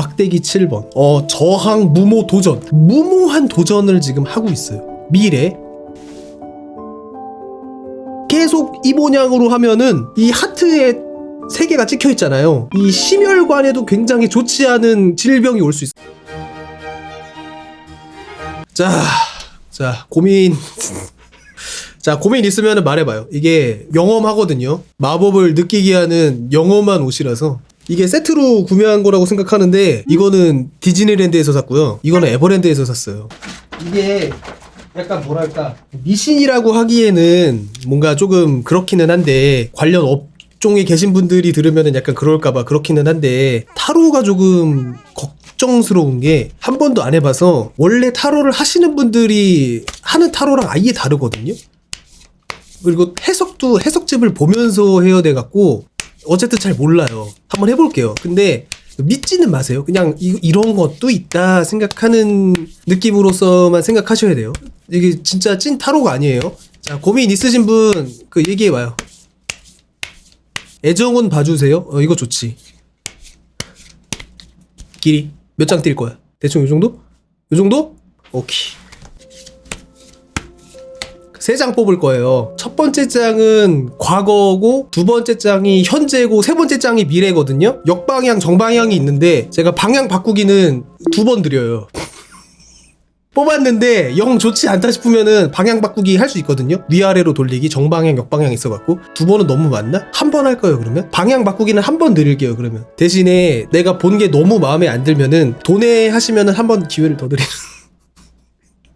막대기 7번. 어, 저항 무모 도전. 무모한 도전을 지금 하고 있어요. 미래. 계속 이 모양으로 하면은 이 하트에 세 개가 찍혀 있잖아요. 이 심혈관에도 굉장히 좋지 않은 질병이 올 수 있어. 자, 자, 고민. 자, 고민 있으면 말해봐요. 이게 영험하거든요. 마법을 느끼게 하는 영험한 옷이라서. 이게 세트로 구매한 거라고 생각하는데, 이거는 디즈니랜드에서 샀고요. 이거는 에버랜드에서 샀어요. 이게 약간 뭐랄까, 미신이라고 하기에는 뭔가 조금 그렇기는 한데, 관련 업종에 계신 분들이 들으면 약간 그럴까봐 그렇기는 한데, 타로가 조금 걱정스러운 게 한 번도 안 해봐서 원래 타로를 하시는 분들이 하는 타로랑 아예 다르거든요. 그리고 해석도 해석집을 보면서 해야 돼 갖고 어쨌든 잘 몰라요. 한번 해볼게요. 근데 믿지는 마세요. 그냥 이, 이런 것도 있다 생각하는 느낌으로서만 생각하셔야 돼요. 이게 진짜 찐 타로가 아니에요. 자 고민 있으신 분 그 얘기해 봐요. 애정은 봐주세요. 어, 이거 좋지. 길이 몇 장 뛸 거야? 대충 이 정도? 이 정도? 오케이. 세 장 뽑을 거예요. 첫 번째 장은 과거고 두 번째 장이 현재고 세 번째 장이 미래거든요. 역방향, 정방향이 있는데 제가 방향 바꾸기는 두 번 드려요. 뽑았는데 영 좋지 않다 싶으면은 방향 바꾸기 할 수 있거든요. 위아래로 돌리기, 정방향, 역방향 있어갖고 두 번은 너무 많나? 한 번할 거예요 그러면 방향 바꾸기는 한 번 드릴게요 그러면 대신에 내가 본 게 너무 마음에 안 들면은 돈에 하시면은 한 번 기회를 더 드리는.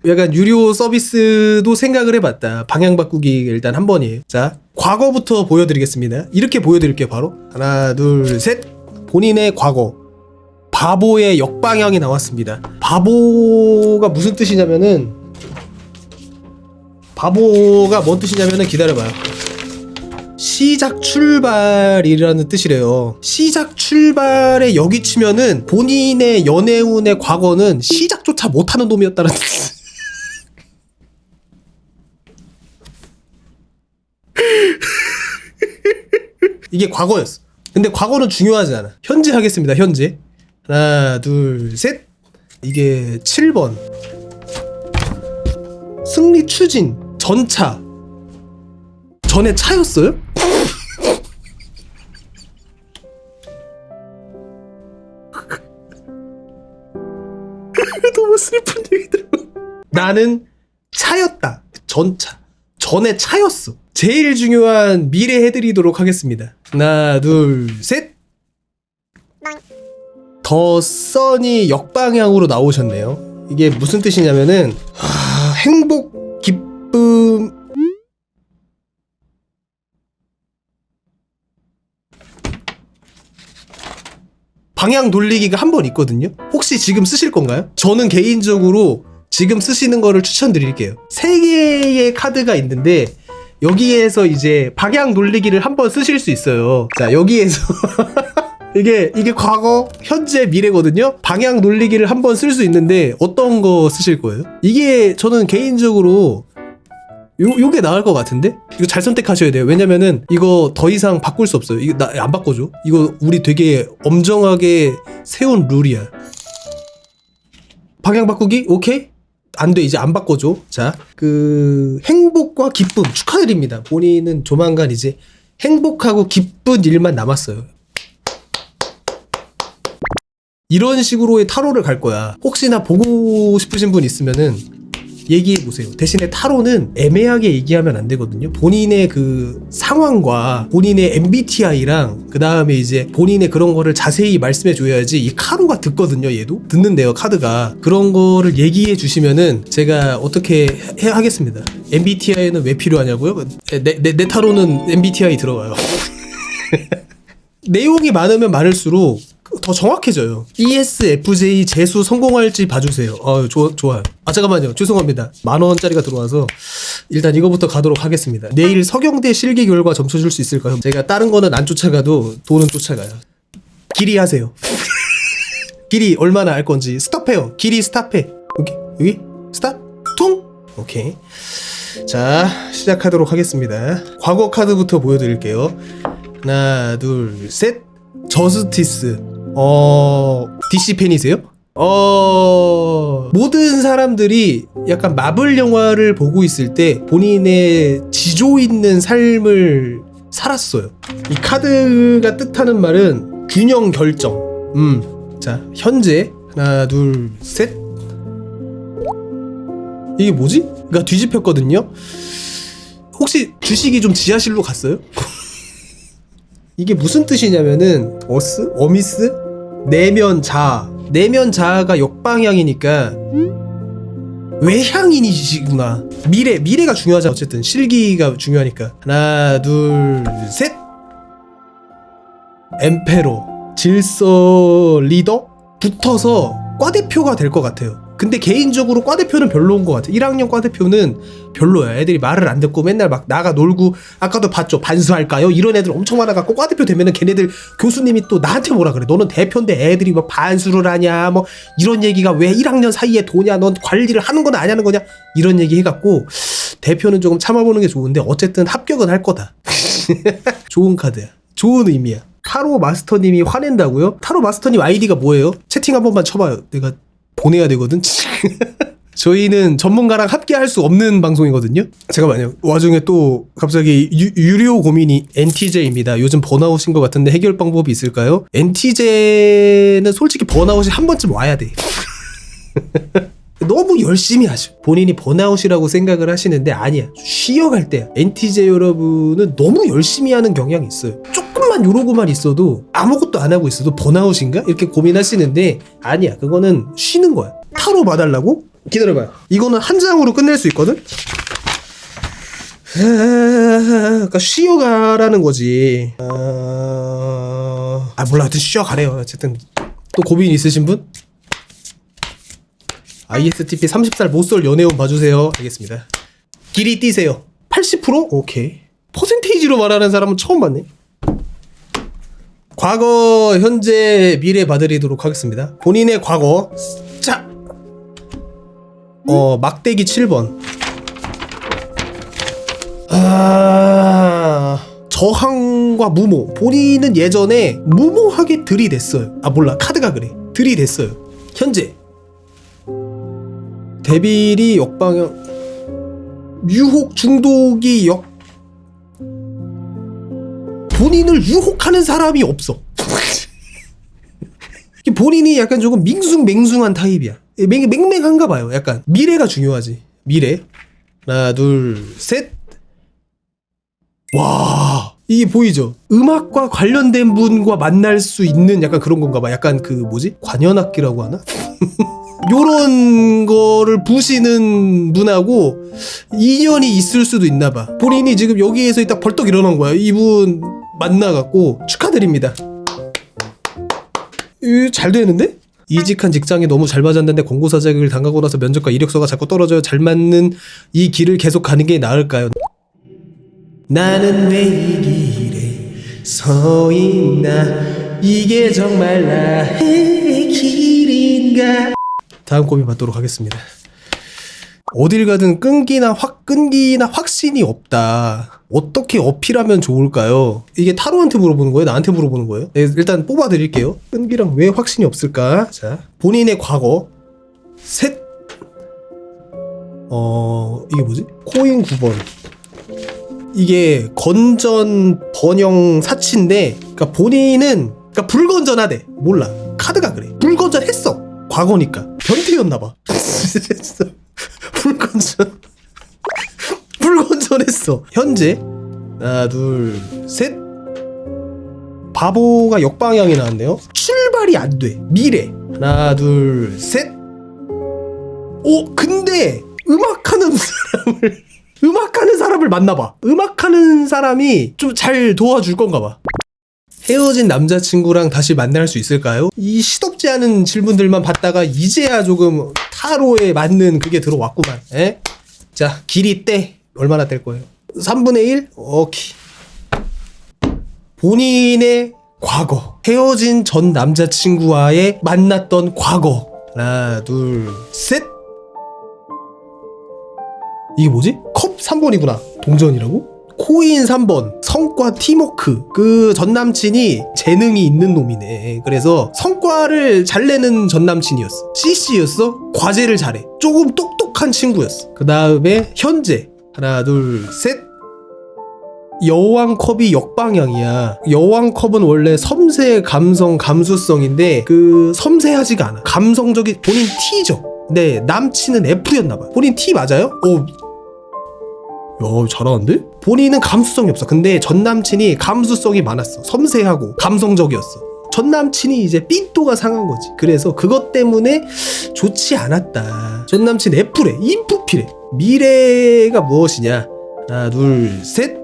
약간 유료 서비스도 생각을 해봤다. 방향 바꾸기 일단 한 번이에요. 자, 과거부터 보여드리겠습니다. 이렇게 보여드릴게요, 바로. 하나, 둘, 셋. 본인의 과거. 바보의 역방향이 나왔습니다. 바보가 무슨 뜻이냐면은, 바보가 뭔 뜻이냐면은 기다려봐요. 시작 출발이라는 뜻이래요. 시작 출발에 여기 치면은 본인의 연애운의 과거는 시작조차 못하는 놈이었다는 뜻. 이게 과거였어. 근데 과거는 중요하지 않아. 현재 하겠습니다. 현재. 하나, 둘, 셋. 이게 7번. 승리 추진. 전차. 전에 차였어요? 너무 슬픈 얘기들. 나는 차였다. 전차. 전에 차였어. 제일 중요한 미래 해드리도록 하겠습니다. 하나, 둘, 셋. 더 선이 역방향으로 나오셨네요. 이게 무슨 뜻이냐면은 아, 행복, 기쁨. 방향 돌리기가 한 번 있거든요. 혹시 지금 쓰실 건가요? 저는 개인적으로 지금 쓰시는 거를 추천드릴게요. 세 개의 카드가 있는데 여기에서 이제 방향 돌리기를 한번 쓰실 수 있어요. 자, 여기에서 이게 이게 과거, 현재, 미래거든요. 방향 돌리기를 한번 쓸 수 있는데 어떤 거 쓰실 거예요? 이게 저는 개인적으로 요, 요게 나을 것 같은데? 이거 잘 선택하셔야 돼요. 왜냐면은 이거 더 이상 바꿀 수 없어요. 이거 나 안 바꿔줘. 이거 우리 되게 엄정하게 세운 룰이야. 방향 바꾸기? 오케이? 안 돼. 이제 안 바꿔줘. 자, 그 행복과 기쁨 축하드립니다. 본인은 조만간 이제 행복하고 기쁜 일만 남았어요. 이런 식으로의 타로를 갈 거야. 혹시나 보고 싶으신 분 있으면은 얘기해 보세요. 대신에 타로는 애매하게 얘기하면 안 되거든요. 본인의 그 상황과 본인의 MBTI랑 그 다음에 이제 본인의 그런 거를 자세히 말씀해 줘야지 이 카로가 듣거든요. 얘도 듣는데요. 카드가 그런 거를 얘기해 주시면은 제가 어떻게 해 하겠습니다. MBTI는 왜 필요하냐고요? 내, 내, 내 타로는 MBTI 들어가요. 내용이 많으면 많을수록 더 정확해져요. ESFJ 재수 성공할지 봐주세요. 어, 좋, 좋아요. 아, 잠깐만요. 죄송합니다. 만 원짜리가 들어와서 일단 이거부터 가도록 하겠습니다. 내일 서경대 실기 결과 점수 줄 수 있을까요? 제가 다른 거는 안 쫓아가도 돈은 쫓아가요. 길이 하세요. 길이 얼마나 할 건지 스탑해요. 길이 스탑해. 여기, 여기, 스탑, 퉁! 오케이. 자, 시작하도록 하겠습니다. 과거 카드부터 보여드릴게요. 하나, 둘, 셋. 저스티스. 어, DC 팬이세요? 어 모든 사람들이 약간 마블 영화를 보고 있을 때 본인의 지조 있는 삶을 살았어요. 이 카드가 뜻하는 말은 균형 결정. 음, 자 현재 하나 둘 셋. 이게 뭐지? 그러니까 뒤집혔거든요. 혹시 주식이 좀 지하실로 갔어요? 이게 무슨 뜻이냐면은 어스, 어미스, 내면 자아, 내면 자아가 역방향이니까 외향인이시구나. 미래, 미래가 중요하잖아. 어쨌든 실기가 중요하니까. 하나, 둘, 셋. 엠페로, 질서 리더 붙어서 과대표가 될 것 같아요. 근데 개인적으로 과 대표는 별로인 것 같아. 1학년 과 대표는 별로야. 애들이 말을 안 듣고 맨날 막 나가 놀고 아까도 봤죠. 반수할까요? 이런 애들 엄청 많아갖고 과 대표 되면은 걔네들 교수님이 또 나한테 뭐라 그래. 너는 대표인데 애들이 뭐 반수를 하냐 뭐 이런 얘기가 왜 1학년 사이에 도냐? 넌 관리를 하는 거나 안 하는 거냐? 이런 얘기 해갖고 대표는 조금 참아보는 게 좋은데 어쨌든 합격은 할 거다. 좋은 카드야. 좋은 의미야. 타로 마스터님이 화낸다고요? 타로 마스터님 아이디가 뭐예요? 채팅 한 번만 쳐봐요. 내가 보내야 되거든. 저희는 전문가랑 함께 할수 없는 방송이거든요. 잠깐만요. 와중에 또 갑자기 유, 유료 고민이 NTJ입니다. 요즘 번아웃인 것 같은데 해결 방법이 있을까요? NTJ는 솔직히 번아웃이 한 번쯤 와야 돼. 너무 열심히 하죠. 본인이 번아웃이라고 생각을 하시는데 아니야. 쉬어갈 때야. NTJ 여러분은 너무 열심히 하는 경향이 있어요. 조금만 요러고만 있어도 아무것도 안 하고 있어도 번아웃인가? 이렇게 고민하시는데 아니야. 그거는 쉬는 거야. 타로 봐달라고? 기다려봐요. 이거는 한 장으로 끝낼 수 있거든? 그러니까 쉬어가라는 거지. 아, 아 몰라. 하여튼 쉬어가래요. 어쨌든 또 고민 있으신 분? ISTP 30살 못쏠 연애운 봐주세요. 알겠습니다. 길이 뛰세요. 80%? 오케이. 퍼센테이지로 말하는 사람은 처음 봤네. 과거, 현재, 미래 봐드리도록 하겠습니다. 본인의 과거. 자! 어, 막대기 7번. 아. 저항과 무모. 본인은 예전에 무모하게 들이댔어요. 아, 몰라. 카드가 그래. 들이댔어요. 현재. 데빌이 역방향 유혹 중독이 역 본인을 유혹하는 사람이 없어. 본인이 약간 조금 밍숭맹숭한 타입이야. 맹, 맹맹한가 봐요. 약간 미래가 중요하지. 미래. 하나 둘 셋 와 이게 보이죠? 음악과 관련된 분과 만날 수 있는 약간 그런 건가 봐. 약간 그 뭐지? 관현악기라고 하나? 요런 거를 부시는 분하고 인연이 있을 수도 있나 봐. 본인이 지금 여기에서 딱 벌떡 일어난 거야. 이분 만나갖고 축하드립니다. 이, 잘 되는데? 이직한 직장에 너무 잘 맞았는데 공고사 자격을 당하고 나서 면접과 이력서가 자꾸 떨어져요. 잘 맞는 이 길을 계속 가는 게 나을까요? 나는 왜 이 길에 서 있나? 이게 정말 나의 길인가? 다음 고민 받도록 하겠습니다. 어딜 가든 끈기나 확 끈기나 확신이 없다. 어떻게 어필하면 좋을까요? 이게 타로한테 물어보는 거예요? 나한테 물어보는 거예요? 네, 일단 뽑아 드릴게요. 끈기랑 왜 확신이 없을까? 자, 본인의 과거 셋. 어, 이게 뭐지? 코인 9번. 이게 건전 번영 사치인데 그러니까 본인은 그러니까 불건전하대. 몰라. 카드가 그래. 불건전했어. 과거니까 변태였나봐. 불건전 불건전했어. 현재 하나 둘 셋. 바보가 역방향이 나왔네요. 출발이 안 돼. 미래 하나 둘 셋. 오 근데 음악하는 사람을 음악하는 사람을 만나봐. 음악하는 사람이 좀 잘 도와줄 건가 봐. 헤어진 남자친구랑 다시 만날 수 있을까요? 이 시덥지 않은 질문들만 받다가 이제야 조금 타로에 맞는 그게 들어왔구만. 에? 자, 길이 때 얼마나 될 거예요? 3분의 1? 오케이. 본인의 과거. 헤어진 전 남자친구와의 만났던 과거. 하나, 둘, 셋. 이게 뭐지? 컵 3번이구나. 동전이라고? 코인 3번 성과 팀워크 그 전남친이 재능이 있는 놈이네 그래서 성과를 잘 내는 전남친이었어 CC였어 과제를 잘해 조금 똑똑한 친구였어 그 다음에 현재 하나 둘 셋 여왕 컵이 역방향이야. 여왕 컵은 원래 섬세 감성 감수성인데 그 섬세하지가 않아. 감성적인 본인 T죠. 네 남친은 F였나봐. 본인 T 맞아요? 어. 야 잘하는데? 본인은 감수성이 없어. 근데 전 남친이 감수성이 많았어. 섬세하고 감성적이었어. 전 남친이 이제 삔또가 상한 거지. 그래서 그것 때문에 좋지 않았다. 전 남친 F래. 인프피래. 미래가 무엇이냐? 하나, 둘, 셋.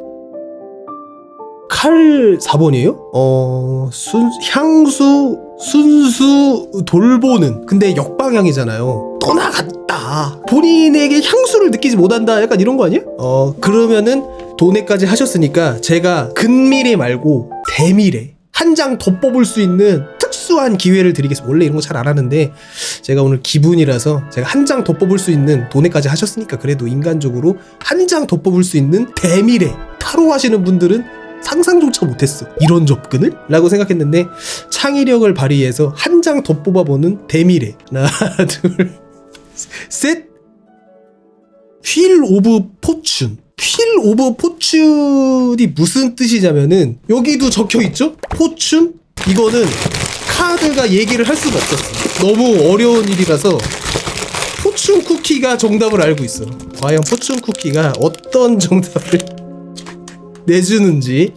칼 4번이에요? 어, 순, 향수, 순수, 돌보는. 근데 역방향이잖아요. 떠나갔다. 본인에게 향수를 느끼지 못한다. 약간 이런 거 아니야? 어, 그러면은 돈에까지 하셨으니까 제가 근미래 말고 대미래. 한 장 더 뽑을 수 있는 특수한 기회를 드리겠습니다. 원래 이런 거 잘 안 하는데 제가 오늘 기분이라서 제가 한 장 더 뽑을 수 있는 돈에까지 하셨으니까 그래도 인간적으로 한 장 더 뽑을 수 있는 대미래 타로 하시는 분들은 상상조차 못했어. 이런 접근을? 라고 생각했는데 창의력을 발휘해서 한 장 더 뽑아보는 대미래. 하나, 둘, 셋. 휠 오브 포춘. 휠 오브 포춘이 무슨 뜻이냐면은 여기도 적혀 있죠? 포춘? 이거는 카드가 얘기를 할 수가 없었어. 너무 어려운 일이라서 포춘 쿠키가 정답을 알고 있어. 과연 포춘 쿠키가 어떤 정답을 내주는지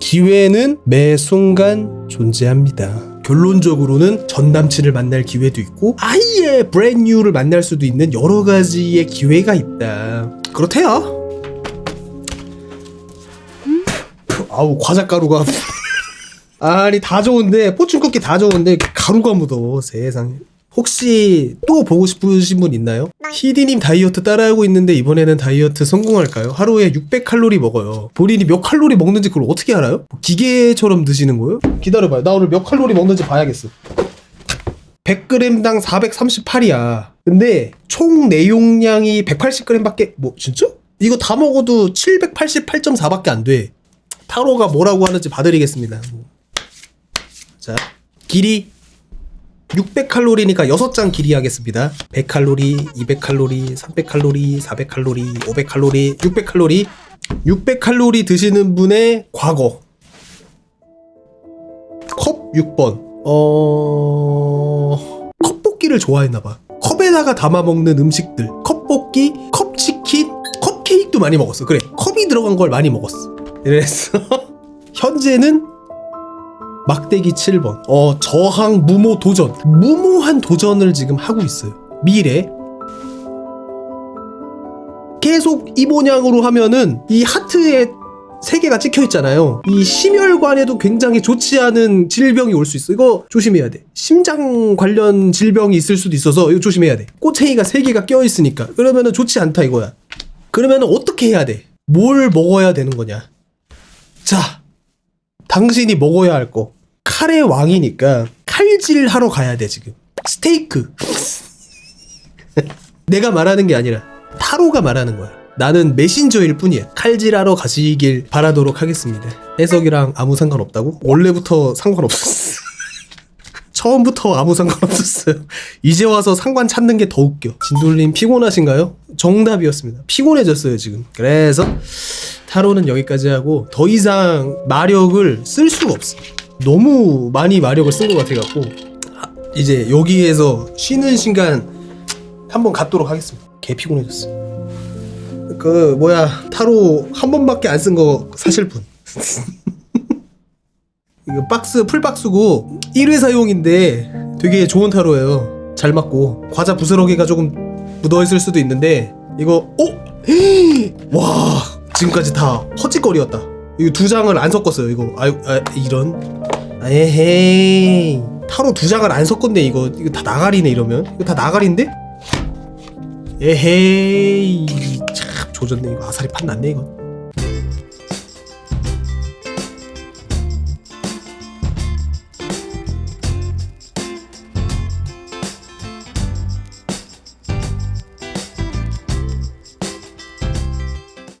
기회는 매 순간 존재합니다. 결론적으로는 전 남친을 만날 기회도 있고 아예 브랜뉴를 만날 수도 있는 여러 가지의 기회가 있다. 그렇대요. 아우 과자 가루가 아니 다 좋은데 포춘 쿠키 다 좋은데 가루가 묻어 세상에. 혹시 또 보고 싶으신 분 있나요? 히디님 다이어트 따라하고 있는데 이번에는 다이어트 성공할까요? 하루에 600칼로리 먹어요. 본인이 몇 칼로리 먹는지 그걸 어떻게 알아요? 뭐 기계처럼 드시는 거예요? 기다려봐요. 나 오늘 몇 칼로리 먹는지 봐야겠어. 100g당 438이야. 근데 총 내용량이 180g밖에 뭐 진짜? 이거 다 먹어도 788.4밖에 안 돼. 타로가 뭐라고 하는지 봐드리겠습니다. 자, 길이 600칼로리니까 6장 길이 하겠습니다. 100칼로리, 200칼로리, 300칼로리, 400칼로리, 500칼로리, 600칼로리. 600칼로리 드시는 분의 과거. 컵 6번. 어... 컵볶이를 좋아했나봐. 컵에다가 담아 먹는 음식들. 컵볶이, 컵치킨, 컵케이크도 많이 먹었어. 그래. 컵이 들어간 걸 많이 먹었어. 그래서 현재는 막대기 7번. 어, 저항 무모 도전. 무모한 도전을 지금 하고 있어요. 미래. 계속 이 모양으로 하면은 이 하트에 세 개가 찍혀 있잖아요. 이 심혈관에도 굉장히 좋지 않은 질병이 올 수 있어. 이거 조심해야 돼. 심장 관련 질병이 있을 수도 있어서 이거 조심해야 돼. 꼬챙이가 세 개가 껴 있으니까. 그러면은 좋지 않다 이거야. 그러면은 어떻게 해야 돼? 뭘 먹어야 되는 거냐? 자, 당신이 먹어야 할 거. 칼의 왕이니까 칼질 하러 가야 돼, 지금. 스테이크. 내가 말하는 게 아니라 타로가 말하는 거야. 나는 메신저일 뿐이야. 칼질하러 가시길 바라도록 하겠습니다. 해석이랑 아무 상관없다고? 원래부터 상관없었어. 처음부터 아무 상관없었어요. 이제 와서 상관 찾는 게 더 웃겨. 진돌님 피곤하신가요? 정답이었습니다. 피곤해졌어요, 지금. 그래서 타로는 여기까지 하고 더 이상 마력을 쓸 수가 없어. 너무 많이 마력을 쓴 것 같아갖고 아, 이제 여기에서 쉬는 시간 한번 갖도록 하겠습니다. 개 피곤해졌어. 그 뭐야 타로 한 번밖에 안 쓴 거 사실 분. 이거 박스 풀박스고 1회 사용인데 되게 좋은 타로예요. 잘 맞고 과자 부스러기가 조금 묻어 있을 수도 있는데 이거 어? 와 지금까지 다 허짓거리였다. 이거 두 장을 안 섞었어요. 이거. 아유 아, 이런? 에헤이. 타로 두 장을 안 섞었네 이거. 이거 다 나가리네 이러면. 이거 다 나가리인데? 에헤이. 참 조졌네. 이거 아사리 판 났네 이거